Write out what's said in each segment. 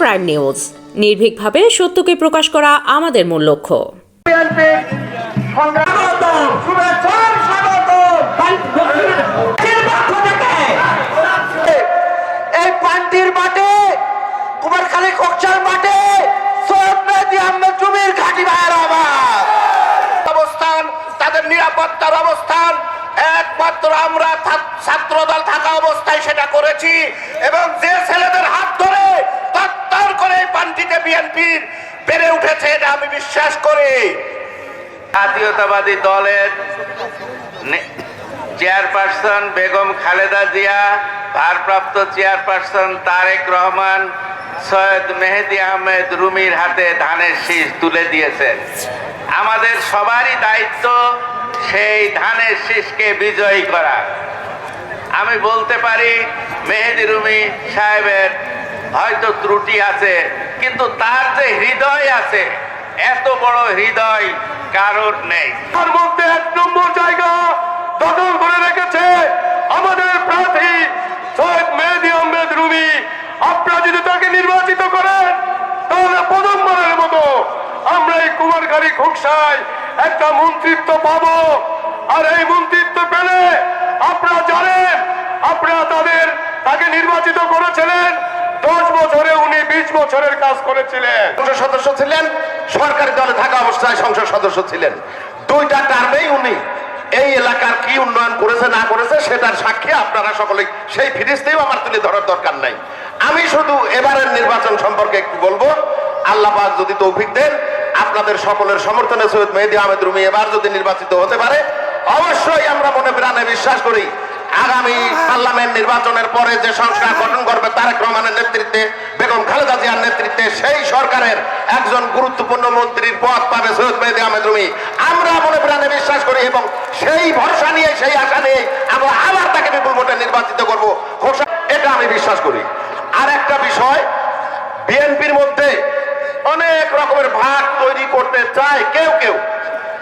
Crime news নির্ভীকভাবে সত্যকে প্রকাশ করা আমাদের মূল লক্ষ্য। এই অবস্থান, তাদের নিরাপত্তার অবস্থান, একমাত্র আমরা ছাত্রদল থাকা অবস্থায় সেটা করেছি এবং যে ছেলেদের হাত ধরে তত্তর করে এই পান্ডিতে বিএনপির বেড়ে উঠেছে এটা আমি বিশ্বাস করি। জাতীয়তাবাদী দলের চেয়ারপারসন বেগম খালেদা জিয়া, ভারপ্রাপ্ত চেয়ারপারসন তারেক রহমান, সৈয়দ মেহেদি আহমেদ রুমির হাতে ধানের শীষ তুলে দিয়েছেন। আমাদের সবারই দায়িত্ব সেই ধানের শীষকে বিজয়ী করা। আমি বলতে পারি, মেহেদি রুমি সাহেবের হয়তো ত্রুটি আছে, কিন্তু তার যে হৃদয় আছে, এত বড় হৃদয় কারোর নেই। তার মধ্যে এক নম্বর জায়গা দখল করে রেখেছে আমাদের প্রার্থী সৈয়দ মেহেদি আহমেদ রুমি। আপনারা যদি তাকে নির্বাচিত করেন, তাহলে প্রথমবারের মতো আমরা এই কুমারখালী খোকসায় একটা মন্ত্রিত্ব পাবো। আর এই মন্ত্রিত্ব পেলে আপনারা জানেন, আপনারা তাদের, তাকে নির্বাচিত করেছিলেন। দশ বছরে উনি বিশ বছরের কাজ করেছিলেন। সংসদ সদস্য ছিলেন, সরকারি দলে থাকা অবস্থায় সংসদ সদস্য ছিলেন। দুইটা টার্মেই উনি এই এলাকার কি উন্নয়ন করেছে, না করেছে, সেটার সাক্ষী আপনারা সকলে সেই ফিরিস্তেও আমার তুলে ধরার দরকার নাই। আমি শুধু এবারের নির্বাচন সম্পর্কে একটু বলব। আল্লাহ যদি তৌফিক দেন, আপনাদের সকলের সমর্থনে সৈয়দ মেহেদি আহমেদ রুমি এবার যদি নির্বাচিত হতে পারে, অবশ্যই আমরা মনে প্রাণে বিশ্বাস করি আগামী পার্লামেন্ট নির্বাচনের পরে যে সংস্কার গঠন করবে, তারেক রহমানের নেতৃত্বে, বেগম খালেদা জিয়ার নেতৃত্বে, সেই সরকারের একজন গুরুত্বপূর্ণ মন্ত্রীর পদ পাবে সৈয়দ মেহেদি আহমেদ রুমি। আমরা মনে প্রাণে বিশ্বাস করি এবং সেই ভরসা নিয়ে, সেই আশা নিয়ে আমরা আবার তাকে বিপুল ভোটে নির্বাচিত করব। ঘোষণা, এটা আমি বিশ্বাস করি। আর একটা বিষয়, বিএনপির মধ্যে অনেক রকমের ভাগ তৈরি করতে চায় কেউ কেউ।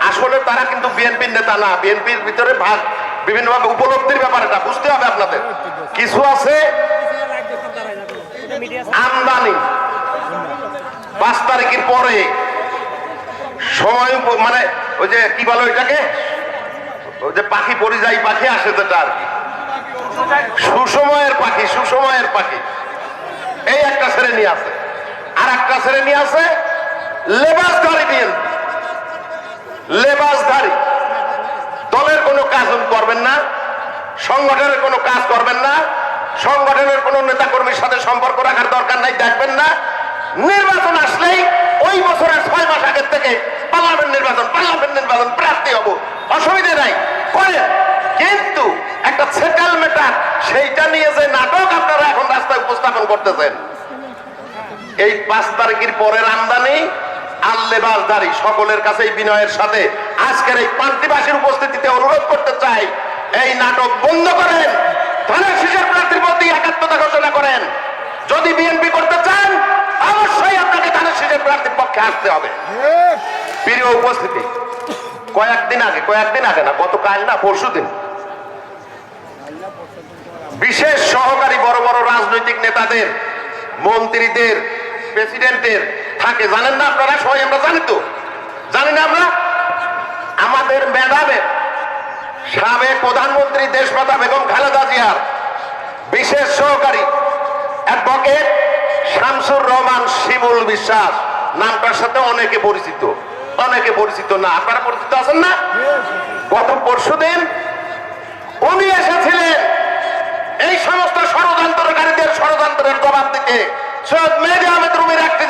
আসলে তারা কিন্তু বিএনপির নেতা না। বিএনপির ভিতরে ভাগ বিভিন্নভাবে উপলব্ধির ব্যাপার এটা বুঝতে হবে আপনাদের। কিছু আছে আমদানি। পাঁচ তারিখের পরে সময় মানে ওই যে কি বলো এটাকে ওই যে পাখি পরিযায়ী পাখি আসে যেটা আর কি। সুসময়ের পাখি সুসময়ের পাখি। এই একটা শ্রেণি আছে। আর একটা শ্রেণি আছে লেবাসধারী বিএনপি। লেবাসধারী। দলের কোনো কাজ করবেন না, সংগঠনের কোনো কাজ করবেন না, সংগঠনের কোনো নেতাকর্মীর সাথে সম্পর্ক রাখার দরকার নাই, দেখবেন না। নির্বাচন আসলেই ওই বছরের ছয় মাস আগের থেকে পার্লামেন্ট নির্বাচন পার্লামেন্ট নির্বাচন, প্রার্থী হব। অসুবিধে নাই, করেন। কিন্তু একটা সেটেল মেটার, সেইটা নিয়ে যে নাটক আপনারা এখন রাস্তায় উপস্থাপন করতেছেন, এই পাঁচ তারিখের পরের আমদানি আর লেবাসদারি সকলের কাছে বিনয়ের সাথে আজকের এই পান্তিবাসীর উপস্থিতিতে অনুরোধ করতে চাই এই নাটক বন্ধ করেন ধানের শীষের প্রার্থীর মধ্যে একাত্মতা ঘোষণা করেন। যদি বিএনপি করতে চান অবশ্যই আপনাকে ধানের শীষের প্রার্থীর পক্ষে আসতে হবে। প্রিয় উপস্থিতি কয়েকদিন আগে কয়েকদিন আগে না গতকাল না পরশু দিন বিশেষ সহকারী বড় বড় রাজনৈতিক নেতাদের মন্ত্রীদের প্রেসিডেন্টের থাকে। জানেন না আপনারা? সবাই আমরা জানি তো। জানি না আমরা? আমাদের ম্যাডামের সাবেক প্রধানমন্ত্রী দেশমাতা বেগম খালেদা জিয়ার বিশেষ সহকারী অ্যাডভোকেট শামসুর রহমান শিমুল বিশ্বাস। নামটার সাথে অনেকে পরিচিত। অনেকে পরিচিত না। আপনারা পরিচিত আছেন না? গত পরশু দিন উনি এসেছিলেন এই সমস্ত ষড়যন্ত্রকারীদের ষড়যন্ত্রের জবাব দিতে। সৈয়দ মেহেদি আহমেদ রুমির একটি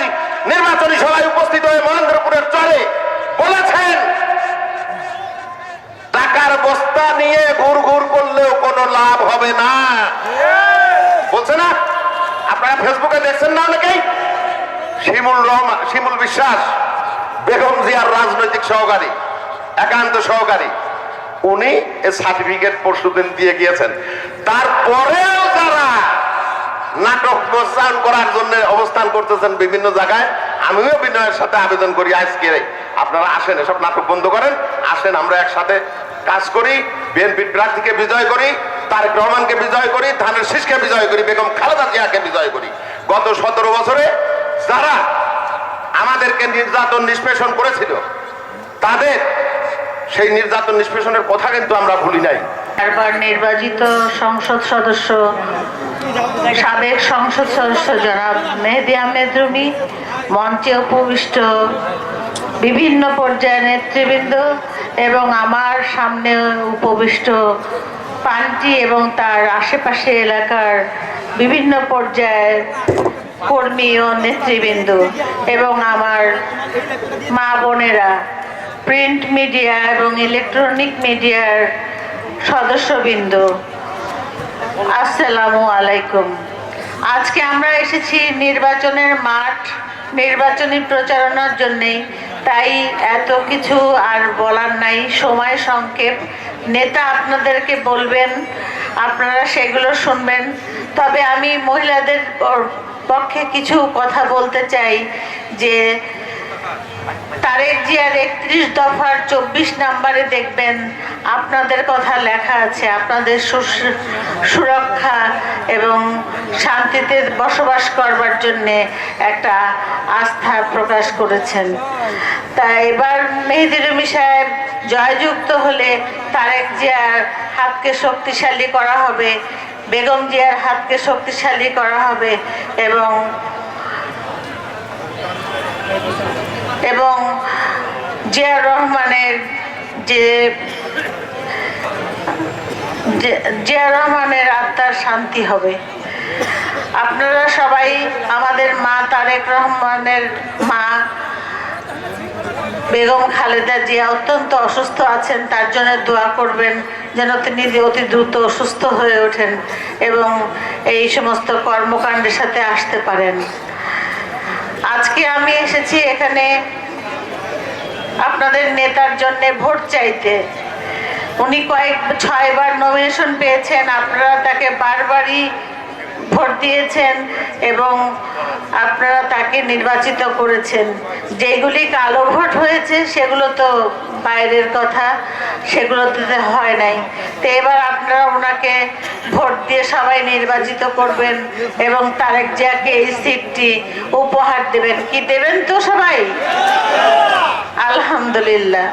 নির্বাচনী সভায় উপস্থিত হয়ে মহেন্দ্রপুরের চরে বলেছেন টাকার বস্তা নিয়ে ঘুর ঘুর করলেও কোনো লাভ হবে না। বলছে না? আপনারা ফেসবুকে দেখছেন না অনেকেই? শিমুল রহমান শিমুল বিশ্বাস, বেগম জিয়ার রাজনৈতিক সহকারী, একান্ত সহকারী, উনি সার্টিফিকেট পরশুদিন দিয়ে গিয়েছেন। তারপরেও যারা নাটক প্রস্থান করার জন্য অবস্থান করতেছেন বিভিন্ন জায়গায়, আমিও বিনয়ের সাথে আবেদন করি আজকে আপনারা আসেন, এসব নাটক বন্ধ করেন, আসেন, আমরা একসাথে কাজ করি বিএনপির প্রার্থীকে বিজয় করি, তারেক রহমানকে বিজয় করি, ধানের শীষকে বিজয় করি, বেগম খালেদা জিয়াকে বিজয় করি। গত সতেরো বছরে যারা আমাদেরকে নির্যাতন নিষ্পেষণ করেছিল, তাদের সেই নির্যাতন নিষ্পেষণের কথা কিন্তু আমরা ভুলি নাই। চারবার নির্বাচিত সংসদ সদস্য, সাবেক সংসদ সদস্য জনাব মেহেদি আহমেদ রুমি, মঞ্চে উপবিষ্ট বিভিন্ন পর্যায়ের নেতৃবৃন্দ এবং আমার সামনে উপবিষ্ট পান্টি এবং তার আশেপাশে এলাকার বিভিন্ন পর্যায়ের কর্মী ও নেতৃবৃন্দ এবং আমার মা বোনেরা প্রিন্ট মিডিয়া এবং ইলেকট্রনিক মিডিয়ার সদস্যবৃন্দ, আসসালামু আলাইকুম। আজকে আমরা এসেছি নির্বাচনের মাঠ নির্বাচনী প্রচারণার জন্যেই তাই এত কিছু আর বলার নাই। সময় সংক্ষেপ। নেতা আপনাদেরকে বলবেন, আপনারা সেগুলো শুনবেন। তবে আমি মহিলাদের পক্ষে কিছু কথা বলতে চাই যে, তারেক জিয়ার একত্রিশ দফার চব্বিশ নাম্বারে দেখবেন, আপনাদের কথা লেখা আছে। আপনাদের সুরক্ষা এবং শান্তিতে বসবাস করবার জন্যে একটা আস্থা প্রকাশ করেছেন। তা এবার মেহেদি রুমি সাহেব জয়যুক্ত হলে তারেক জিয়ার হাতকে শক্তিশালী করা হবে, বেগম জিয়ার হাতকে শক্তিশালী করা হবে এবং এবং জিয়া রহমানের যে- জিয়া রহমানের আত্মার শান্তি হবে। আপনারা সবাই আমাদের মা তারেক রহমানের মা, বেগম খালেদা জিয়া অত্যন্ত অসুস্থ আছেন, তার জন্য দোয়া করবেন যেন তিনি অতি দ্রুত সুস্থ হয়ে ওঠেন এবং এই সমস্ত কর্মকাণ্ডের সাথে আসতে পারেন। আজকে আমি এসেছি এখানে আপনাদের নেতার জন্য ভোট চাইতে। উনি কয়েক ছয়বার নমিনেশন পেয়েছেন আপনারা তাকে বারবারই ভোট দিয়েছেন এবং আপনারা তাকে নির্বাচিত করেছেন। যেগুলি কালো ভোট হয়েছে, সেগুলো তো বাইরের কথা সেগুলোতে হয় নাই। তো এবার আপনারা ওনাকে ভোট দিয়ে সবাই নির্বাচিত করবেন এবং তারেক জিয়াকে এই সিটটি উপহার দেবেন। কি দেবেন তো সবাই? আলহামদুলিল্লাহ।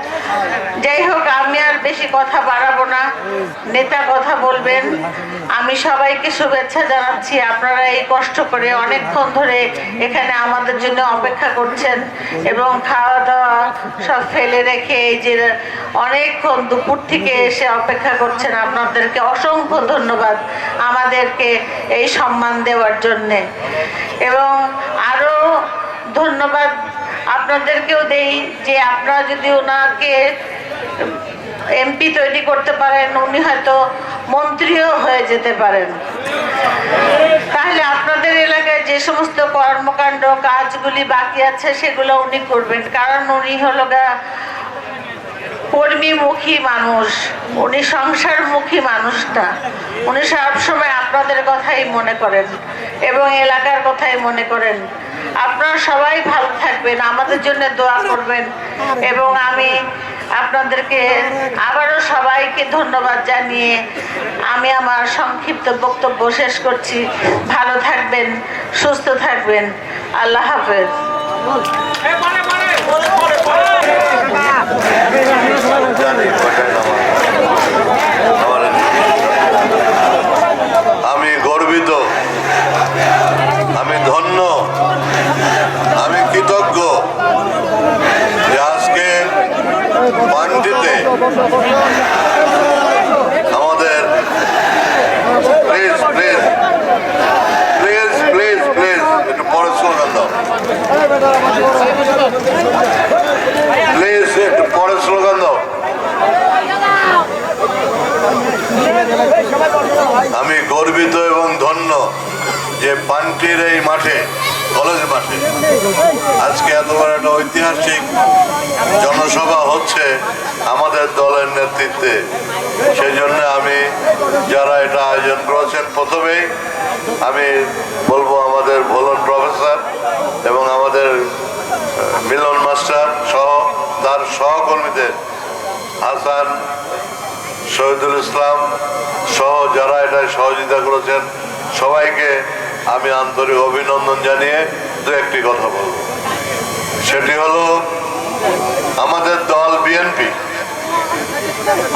যাই হোক, আমি আর বেশি কথা বাড়াবো না। নেতা কথা বলবেন। আমি সবাইকে শুভেচ্ছা জানাচ্ছি আপনারা এই কষ্ট করে অনেকক্ষণ ধরে এখানে আমাদের জন্য অপেক্ষা করছেন এবং খাওয়া দাওয়া সব ফেলে রেখে এই যে অনেকক্ষণ দুপুর থেকে এসে অপেক্ষা করছেন আপনাদেরকে অসংখ্য ধন্যবাদ আমাদেরকে এই সম্মান দেওয়ার জন্যে। এবং আরও ধন্যবাদ আপনাদেরকেও দেই যে আপনারা যদি ওনাকে এমপি তৈরি করতে পারেন, উনি হয়তো মন্ত্রীও হয়ে যেতে পারেন। তাহলে আপনাদের এলাকায় যে সমস্ত কর্মকাণ্ড, কাজগুলি বাকি আছে, সেগুলো উনি করবেন। কারণ উনি হলো কর্মীমুখী মানুষ। উনি সংসারমুখী মানুষটা। উনি সবসময় আপনাদের কথাই মনে করেন এবং এলাকার কথাই মনে করেন। আপনারা সবাই ভালো থাকবেন, আমাদের জন্য দোয়া করবেন এবং আমি আপনাদেরকে আবারও সবাইকে ধন্যবাদ জানিয়ে আমি আমার সংক্ষিপ্ত বক্তব্য শেষ করছি। ভালো থাকবেন, সুস্থ থাকবেন। আল্লাহ হাফেজ আমি গর্বিত আমি ধন্য আমি কৃতজ্ঞ যে আজকে পান্ডিতে আমাদের please please please please please একটু পরে স্লোগান দাও প্লিজ একটু পরে স্লোগান দাও আমি গর্বিত এবং ধন্য যে পান্টির এই মাঠে কলেজ মাঠে। আজকে এত বড় একটা ঐতিহাসিক জনসভা হচ্ছে আমাদের দলের নেতৃত্বে। সেই জন্য আমি যারা এটা আয়োজন করেছেন, প্রথমেই আমি বলব আমাদের ভোলন প্রফেসর এবং আমাদের মিলন মাস্টার সহ, তার সহকর্মীদের, হাসান শহীদুল ইসলাম সহ যারা এটা সহযোগিতা করেছেন, সবাইকে আমি আন্তরিক অভিনন্দন জানিয়ে দু একটি কথা বলব। সেটি হলো, আমাদের দল বিএনপি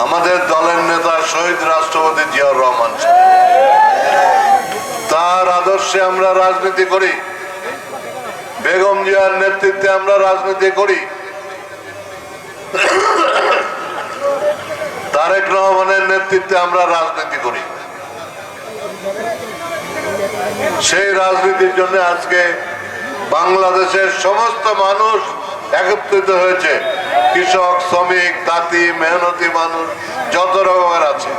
আমাদের দলের নেতা শহীদ রাষ্ট্রপতি জিয়াউর রহমান তার আদর্শে আমরা রাজনীতি করি। বেগম জিয়ার নেতৃত্বে আমরা রাজনীতি করি। তারেক রহমানের নেতৃত্বে আমরা রাজনীতি করি। সেই রাজনীতির জন্য আজকে বাংলাদেশের সমস্ত মানুষ একত্রিত হয়েছে। কৃষক, শ্রমিক, তাঁতি, মেহনতি মানুষ, যত রকমের আছে।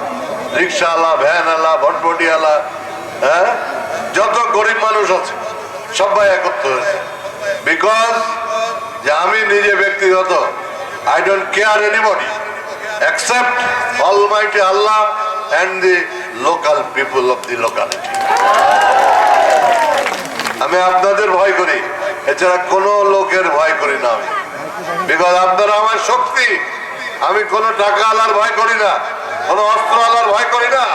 রিক্সাওয়ালা, ভ্যানওয়ালা ভটভটিওয়ালা হ্যাঁ? যত গরিব মানুষ আছে, সবাই একত্র হয়েছে। বিকজ যে আমি নিজে ব্যক্তিগত I don't care anybody except Almighty Allah and the local people of the locality. আমি আপনাদের ভয় করি। এছাড়া কোনো লোকের ভয় করি না আমি। বিকজ আপনারা আমার শক্তি। আমি কোনো টাকা আলার ভয় করি না। কোনো অস্ত্র আলার ভয় করি না।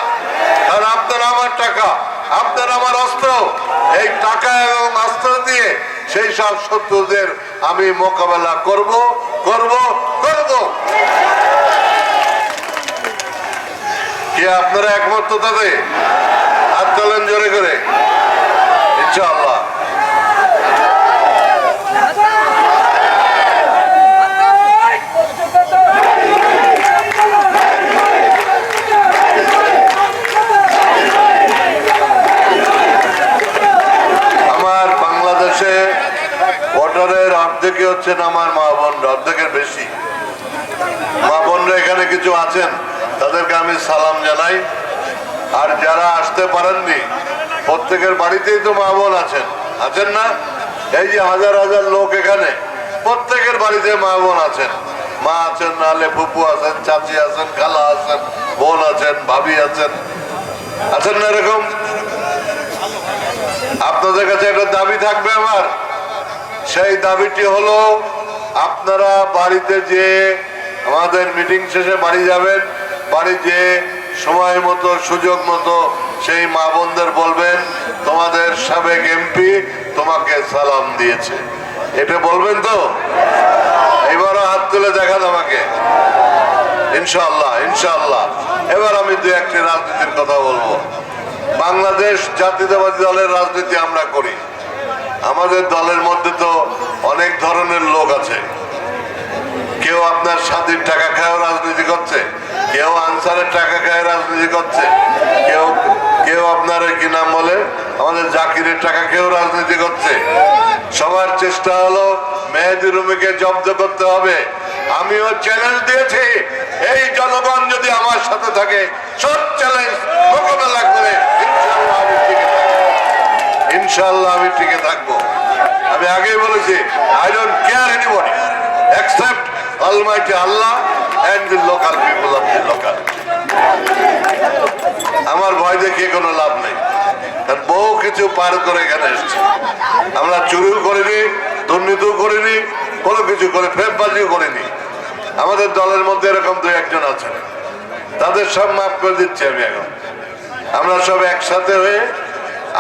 কারণ আপনারা আমার টাকা, আপনারা আমার অস্ত্র। এই টাকা এবং অস্ত্র দিয়ে সেই সব শত্রুদের আমি মোকাবেলা করব করব করব। কি আপনারা একমত তাতে? হাত তোলেন জোরে করে। ইনশাআল্লাহ। আমার বাংলাদেশে ভোটারের অর্ধেকই হচ্ছেন আমার মা বোন, অর্ধেকের বেশি। মা বোনরা এখানে কিছু আছেন, তাদেরকে আমি সালাম জানাই। আর যারা আসতে পারেননি প্রত্যেকের বাড়িতেই তো মা বোন আছেন। আছেন না? এই যে হাজার হাজার লোক এখানে, প্রত্যেকের বাড়িতে মা বোন আছেন। মা আছেন নাহলে ফুপু আছেন, চাচি আছেন, খালা আছেন, বোন আছেন, ভাবি আছেন। আছেন না এরকম? আপনাদের কাছে একটা দাবি থাকবে আমার। সেই দাবিটি হলো, আপনারা বাড়িতে যে আমাদের মিটিং শেষে বাড়ি যাবেন, বাড়ি যে সময় মতো, সুযোগ মতো সেই মা বোনদের বলবেন, তোমাদের সাবেক এমপি তোমাকে সালাম দিয়েছে। এটা বলবেন তো? এবারও হাত তুলে দেখান আমাকে। ইনশাল্লাহ ইনশাল্লাহ এবার আমি দু একটি রাজনীতির কথা বলব। বাংলাদেশ জাতীয়তাবাদী দলের রাজনীতি আমরা করি। আমাদের দলের মধ্যে তো অনেক ধরনের লোক আছে। কেউ আপনার স্বাধীন টাকা খায় রাজনীতি করছে, কেউ আনসারের টাকা খায় রাজনীতি করছে, কেউ কেউ আপনার কি নাম বলে, আমাদের জাকিরের টাকা কেউ রাজনীতি করছে। সবার চেষ্টা হলো মেহেদি রুমিকে জব্দ করতে হবে। আমিও চ্যালেঞ্জ দিয়েছি, এই জনগণ যদি আমার সাথে থাকে, সব চ্যালেঞ্জ মোকাবেলা করে ইনশাআল্লাহ আমি টিকে থাকব। আমি টিকে থাকব। আমি আগেই বলেছি I don't care anybody except almighty Allah and the local people of the local আমার ভয় দেখিয়ে কোনো লাভ নেই। কারণ বহু কিছু পার করে এখানে এসছে। আমরা চুরিও করিনি, দুর্নীতিও করিনি, কোনো কিছু করে ফেরবাজিও করিনি। আমাদের দলের মধ্যে এরকম দু একজন আছেন। তাদের সব মাফ করে দিচ্ছি আমি এখন। আমরা সব একসাথে হয়ে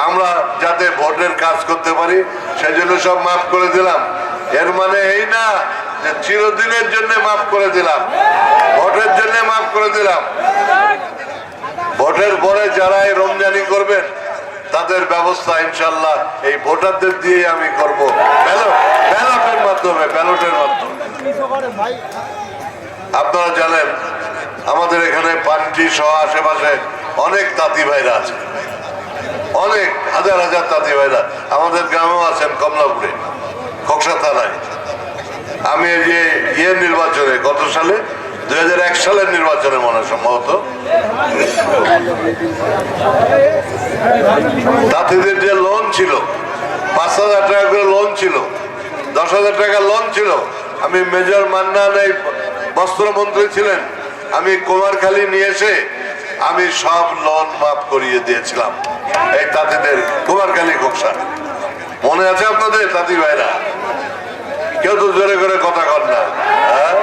আমরা যাতে ভোটের কাজ করতে পারি, সেজন্য সব মাফ করে দিলাম। এর মানে এই না চিরদিনের জন্য মাফ করে দিলাম। ভোটের জন্য মাফ করে দিলাম। ভোটের পরে যারা এই রমজানি করবেন, তাদের ব্যবস্থা ইনশাল্লাহ এই ভোটারদের দিয়ে আমি করব। ব্যালট, ব্যালটের মাধ্যমে ব্যালটের মাধ্যমে। আপনারা জানেন, আমাদের এখানে পান্টি সহ আশেপাশে অনেক তাঁতি ভাইরা আছে। অনেক হাজার হাজার তাঁতি ভাইরা। আমাদের গ্রামেও আছেন কমলাপুরে, খোকসা থানায়। আমি যে ইয়ের নির্বাচনে গত সালে, দুই হাজার এক সালের নির্বাচনে মনে সম্ভবত। তাঁতিদের যে লোন ছিল, পাঁচ হাজার টাকা করে লোন ছিল, দশ হাজার টাকা লোন ছিল। আমি মেজর মান্নান এই বস্ত্রমন্ত্রী ছিলেন। আমি কুমারখালী নিয়ে এসে আমি সব লোন মাফ করিয়ে দিয়েছিলাম। এই তাঁতিদের কুমারখালী খোকসা মনে আছে আপনাদের, তাঁতি ভাইরা? কেউ তো জোরে করে কথা কর না হ্যাঁ?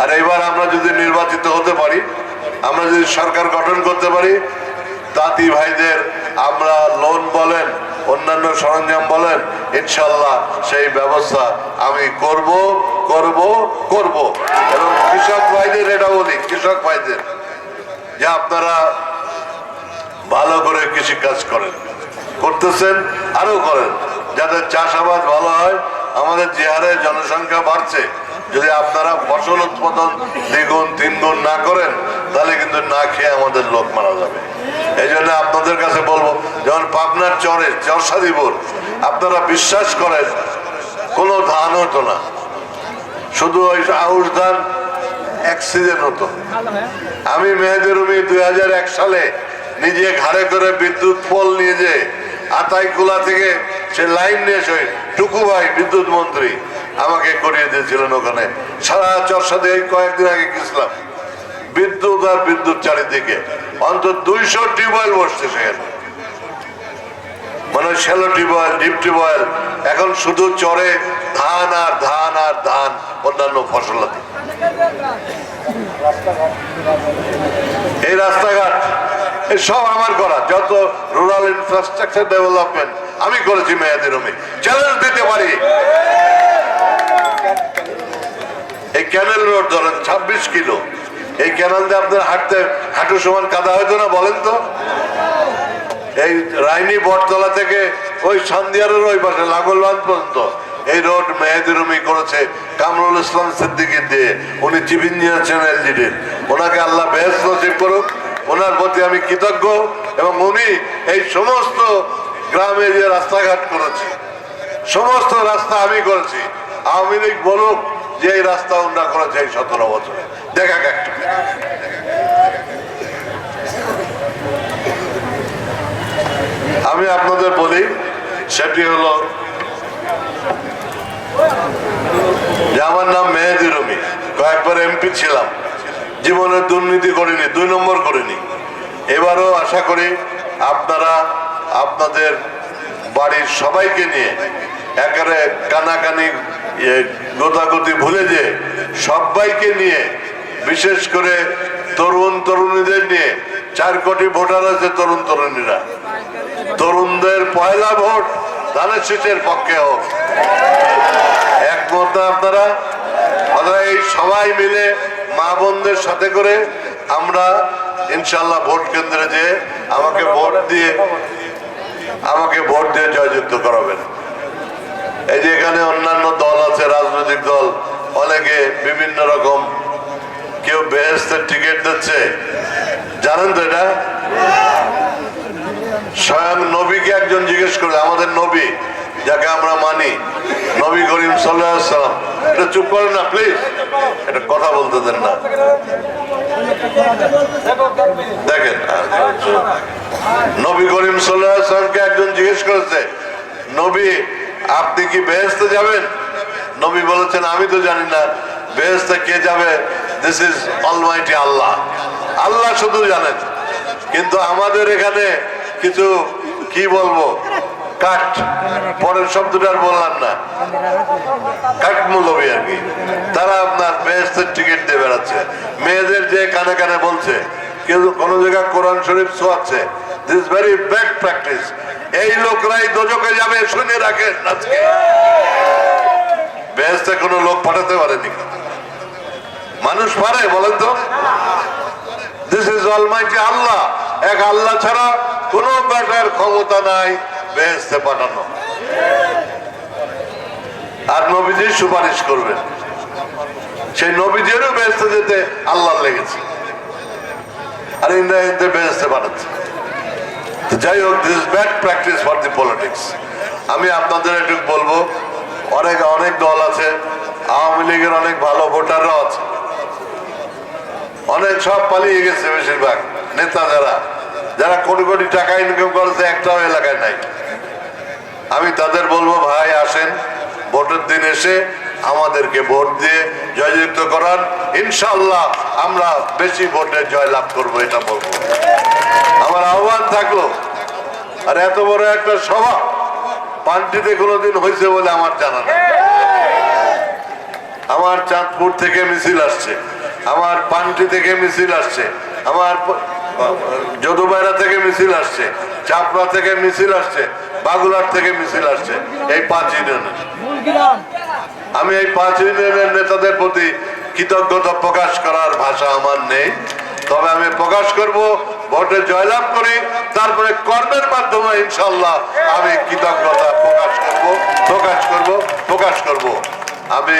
আর এবার আমরা যদি নির্বাচিত হতে পারি, আমরা যদি সরকার গঠন করতে পারি তাঁতি ভাইদের আমরা লোন বলেন, অন্যান্য সরঞ্জাম বলেন, ইনশাল্লাহ সেই ব্যবস্থা আমি করব করব করব এবং কৃষক ভাইদের এটা বলি, কৃষক ভাইদের, যে আপনারা ভালো করে কৃষি কাজ করেন, করতেছেন আরও করেন যাতে চাষাবাদ ভালো হয়, আমাদের যে হারে জনসংখ্যা বাড়ছে। যদি আপনারা ফসল উৎপাদন দ্বিগুণ, তিনগুণ না করেন, তাহলে কিন্তু না খেয়ে আমাদের লোক মারা যাবে। এই জন্য আপনাদের কাছে বলব যেমন পাবনার চরে, চরসাদিপুর, আপনারা বিশ্বাস করেন, কোনো ধান হতো না। শুধু ওই আউশ ধান সিজন হতো। আমি মেয়েদের উমি দুই সালে নিজে ঘাড়ে করে বিদ্যুৎ পোল নিয়ে যে আতাইকুলা থেকে সে লাইন নিয়ে এসে টুকু ভাই, বিদ্যুৎ মন্ত্রী, আমাকে করিয়ে দিয়েছিলেন ওখানে। সারা চর্ষা এই কয়েকদিন আগে গেছিলাম। বিদ্যুৎ আর বিদ্যুৎ চারিদিকে। অন্তত দুইশো টিউবওয়েল বসছে সেখানে। মানে শ্যালো টিউবওয়েল, ডিপ টিউবওয়েল, এখন শুধু চরে ধান আর ধান আর ধান অন্যান্য ফসলাদি। এই রাস্তাঘাট সব আমার করা। যত রুরাল ইনফ্রাস্ট্রাকচার ডেভেলপমেন্ট আমি করেছি মেয়াদের আমি চ্যালেঞ্জ দিতে পারি। এই ক্যানেল রোড ধরেন, ছাব্বিশ কিলো। এই ক্যানেল দিয়ে আপনার হাঁটতে হাঁটু সমান কাদা হয়তো না, বলেন তো? এই রাইনি বটতলা থেকে ওই সন্ধিয়ারের ওই পাশে লাঙ্গলবান পর্যন্ত। এই রোড মেহেদিরুমি করেছে কামরুল ইসলাম সিদ্দিকি দিয়ে। উনি চিফ ইঞ্জিনিয়ার ছিলেন এলজিডির। ওনাকে আল্লাহ বেহেস করুক। ওনার প্রতি আমি কৃতজ্ঞ এবং উনি এই সমস্ত গ্রামে যে রাস্তাঘাট করেছে, সমস্ত রাস্তা আমি করেছি। আওয়ামী লীগ বলুক যে এই রাস্তা উন্নয়ন করেছে এই সতেরো বছরে। দেখা একটা আমি আপনাদের বলি, সেটি হলো যে আমার নাম মেহেদি রমি। কয়েকবার এমপি ছিলাম। জীবনে দুর্নীতি করিনি, দুই নম্বর করিনি। এবারও আশা করি আপনারা, আপনাদের বাড়ির সবাইকে নিয়ে একেবারে কানাকানি গোতাগতি ভুলে যে সবাইকে নিয়ে, বিশেষ করে তরুণ তরুণীদের নিয়ে, চার কোটি ভোটার আছে তরুণ তরুণীরা। তরুণদের পয়লা ভোট ধানের শীষের পক্ষে হোক। একমত আপনারা? এই সবাই মিলে মা বোনদের সাথে করে আমরা ইনশাল্লাহ ভোট কেন্দ্রে যে আমাকে ভোট দিয়ে, আমাকে ভোট দিয়ে জয়যুক্ত করাবেন। এই যে এখানে অন্যান্য দল আছে, রাজনৈতিক দল, অনেকে বিভিন্ন রকম, কেউ বেহেস্তের টিকিট দিচ্ছে। জানেন তো এটা? স্বয়ং নবীকে একজন জিজ্ঞেস করে আমাদের নবী যাকে আমরা মানি। নবী করিম সাল্লাম এটা চুপ করেন না প্লিজ এটা কথা বলতে দেন না। দেখেন নবী করিম সাল্লামকে একজন জিজ্ঞেস করেছে, নবী, আপনি কি বেহেস্তে যাবেন? নবী বলেছেন, আমি তো জানি না বেহেস্তে কে যাবে? This is almighty Allah Allah শুধু জানেন। কিন্তু আমাদের এখানে কিছু, কি বলব? কাঠ। পরের শব্দটা আর বললাম না। কাঠ মূলবী আর কি। তারা আপনার বেহেস্তের টিকিট দিয়ে বেড়াচ্ছে। মেয়েদের যে কানে কানে বলছে, কিন্তু কোনো জায়গায় কোরআন শরীফ শোয়াচ্ছে। দিস ভেরি ব্যাড প্র্যাকটিস এই লোকরাই দোজকে যাবে, শুনে রাখেন আজকে। বেহেস্তে কোনো লোক পাঠাতে পারেনি। মানুষ পারে, বলেন তো। দিস ইজ অলমাইটি আল্লাহ এক আল্লাহ ছাড়া কোন ব্যাটার ক্ষমতা নাই। বেহেস্তে পাঠানো। আর নবীজি সুপারিশ করবেন। সেই নবীজিরও বেহেস্তে যেতে আল্লাহ লেগেছে। আর ইন্ডিয়া হিন্দে বেহেস্তে পাঠাচ্ছে যাই হোক this bad practice for the politics আমি আপনাদের একটু বলব, অনেক অনেক দল আছে, আওয়ামী লীগের অনেক ভালো ভোটাররাও আছে। অনেক সব পালিয়ে গেছে বেশিরভাগ নেতা যারা। যারা কোটি কোটি টাকা ইনকাম করেছে একটাও এলাকায় নাই। তাদের বলব, ভাই, আসেন। ভোটের দিন এসে আমাদেরকে ভোট দিয়ে জয়যুক্ত করান। ইনশাল্লাহ আমরা বেশি ভোটে জয় লাভ করব, এটা বলব। আমার আহ্বান থাকল, আর এত বড় একটা সভা পান্টিতে কোনোদিন হয়েছে বলে আমার জানা নেই। আমার চাঁদপুর থেকে মিছিল আসছে, আমার পান্টি থেকে মিছিল আসছে, আমার যদুবাইরা থেকে মিছিল আসছে চাপড়া থেকে মিছিল আসছে, বাগুলার থেকে মিছিল আসছে, এই পাঁচ ইউনিয়নের আমি এই পাঁচ ইউনিয়নের নেতাদের প্রতি কৃতজ্ঞতা প্রকাশ করার ভাষা আমার নেই। তবে আমি প্রকাশ করব, ভোটে জয়লাভ করি, তারপরে কর্মের মাধ্যমে ইনশাল্লাহ আমি কৃতজ্ঞতা প্রকাশ করব প্রকাশ করব প্রকাশ করব। আমি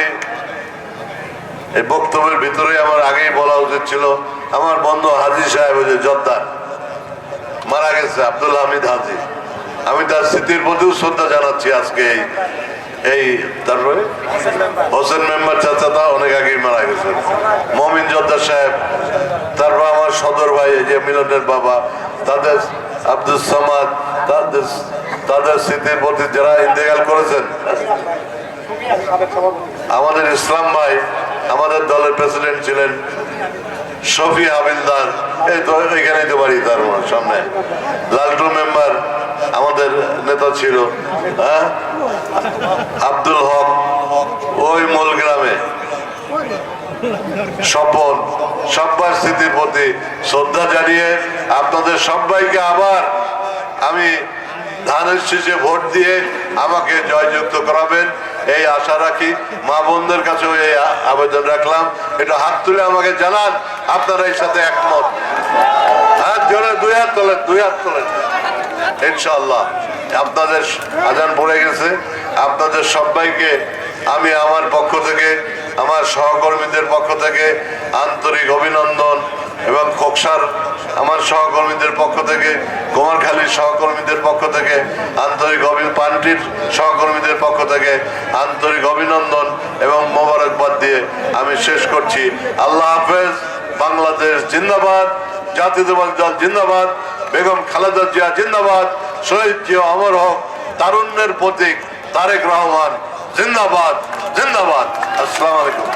এই বক্তব্যের ভিতরে আমার আগেই বলা উচিত ছিল আমার বন্ধু হাজি সাহেব যে জর্দার, মারা গেছে আব্দুল হামিদ হাজি। আমি তার স্মৃতির প্রতিও শ্রদ্ধা জানাচ্ছি আজকে এই এই, তারপরে হোসেন মেম্বার চাচা তা অনেক আগেই মারা গেছে মমিন জর্দার সাহেব, তারপর আমার সদর ভাই, এই যে মিলনের বাবা, তাদের আব্দুল সামাদ, তাদের তাদের স্মৃতির প্রতি যারা ইন্তেকাল করেছেন, আমাদের ইসলাম ভাই, আমাদের দলের প্রেসিডেন্ট ছিলেন শফি হাবিলদার এই তো এখানেই তো বাড়ি তার সামনে। লালটু মেম্বার আমাদের নেতা ছিল হ্যাঁ? আব্দুল হক, ওই মূল গ্রামে স্বপন, সব্বার স্মৃতির প্রতি শ্রদ্ধা জানিয়ে আপনাদের সবাইকে আবার আমি ধানের শীষে ভোট দিয়ে আমাকে জয়যুক্ত করাবেন, এই আশা রাখি। মা বোনদের কাছেও এই আবেদন রাখলাম। এটা হাত তুলে আমাকে জানান, আপনারা এই সাথে একমত। হাত জোরে দুই হাত তোলেন, দুই হাত তোলেন। ইনশাল্লাহ আপনাদের আজান পড়ে গেছে। আপনাদের সবাইকে আমি আমার পক্ষ থেকে, আমার সহকর্মীদের পক্ষ থেকে আন্তরিক অভিনন্দন এবং কক্সার আমার সহকর্মীদের পক্ষ থেকে কুমারখালীর সহকর্মীদের পক্ষ থেকে, আন্তরিক পান্টির সহকর্মীদের পক্ষ থেকে আন্তরিক অভিনন্দন এবং মোবারকবাদ দিয়ে আমি শেষ করছি। আল্লাহ হাফেজ, বাংলাদেশ জিন্দাবাদ, জাতীয়তাবাদী দল জিন্দাবাদ। বেগম খালেদা জিয়া জিন্দাবাদ, শহীদ জিয়া অমর হক, তারুণ্যের প্রতীক তারেক রহমান, জিন্দাবাদ জিন্দাবাদ। আসসালামু আলাইকুম।